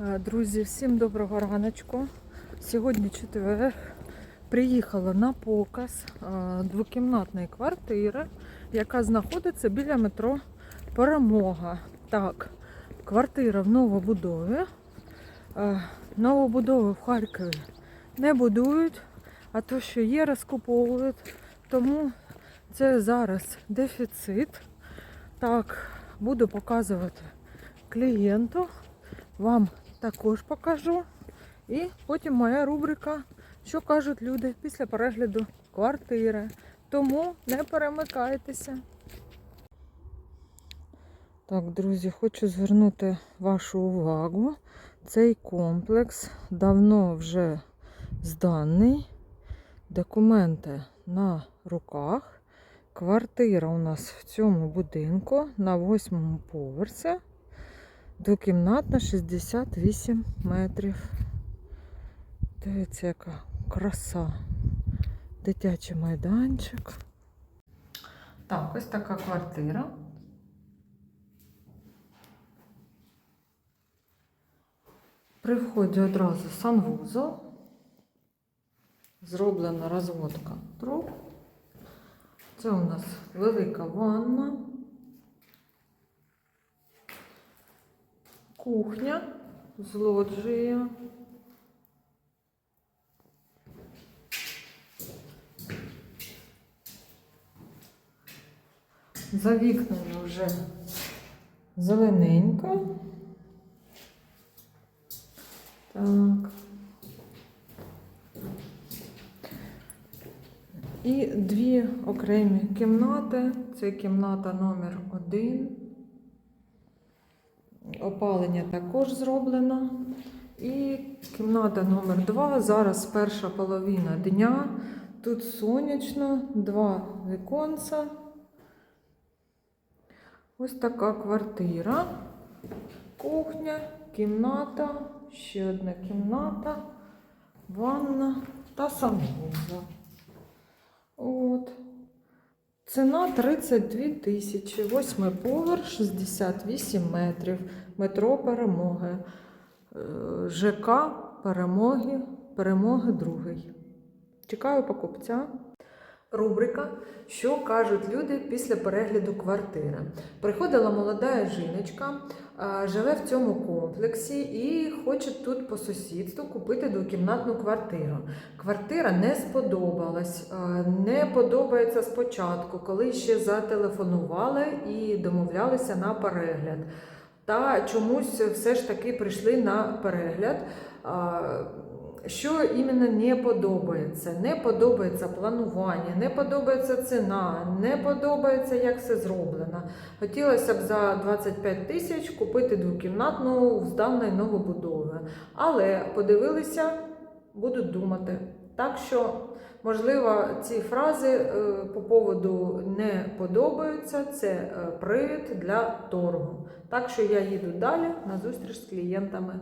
Е, Друзі, всім доброго раночку. Сьогодні четвер. Приїхала на показ е, двокімнатної квартири, яка знаходиться біля метро Перемога. Так, квартира в новобудові. Е, Новобудови в Харкові не будують, а то, що є, розкуповують. Тому це зараз дефіцит. Так, буду показувати клієнту. Вам також покажу. І потім моя рубрика, що кажуть люди після перегляду квартири. Тому не перемикайтеся. Так, друзі, хочу звернути вашу увагу. Цей комплекс давно вже зданий. Документи на руках. Квартира у нас в цьому будинку на восьмому поверсі. Двокімнатна 68 метрів. Дивіться, яка краса. Дитячий майданчик. Так, ось така квартира. При вході одразу санвузол. Зроблена розводка труб. Це у нас велика ванна. Кухня з лоджією. За вікнами вже зелененько. Так. І дві окремі кімнати. Це кімната номер один. Опалення також зроблено. І кімната номер 2 Зараз перша половина дня. Тут сонячно, два віконця. Ось така квартира. Кухня, кімната, ще одна кімната, ванна та санвузол. От. Ціна 32 тисячі, восьмий поверх, 68 метрів, метро Перемоги, Е, ЖК Перемоги, Перемоги другий. Чекаю покупця. Рубрика Що кажуть люди після перегляду квартири. Приходила молода жіночка, е, живе в цьому комплексі і хоче тут по сусідству купити двокімнатну квартиру. Квартира не сподобалась, е, не подобається спочатку, коли ще зателефонували і домовлялися на перегляд. Та чомусь все ж таки прийшли на перегляд. Що іменно не подобається? Не подобається планування, не подобається ціна, не подобається, як все зроблено. Хотілося б за 25 тисяч купити двокімнатну з даної новобудови. Але подивилися, будуть думати. Так що, можливо, ці фрази е, по поводу не подобаються, це е, привід для торгу. Так що я їду далі на зустріч з клієнтами.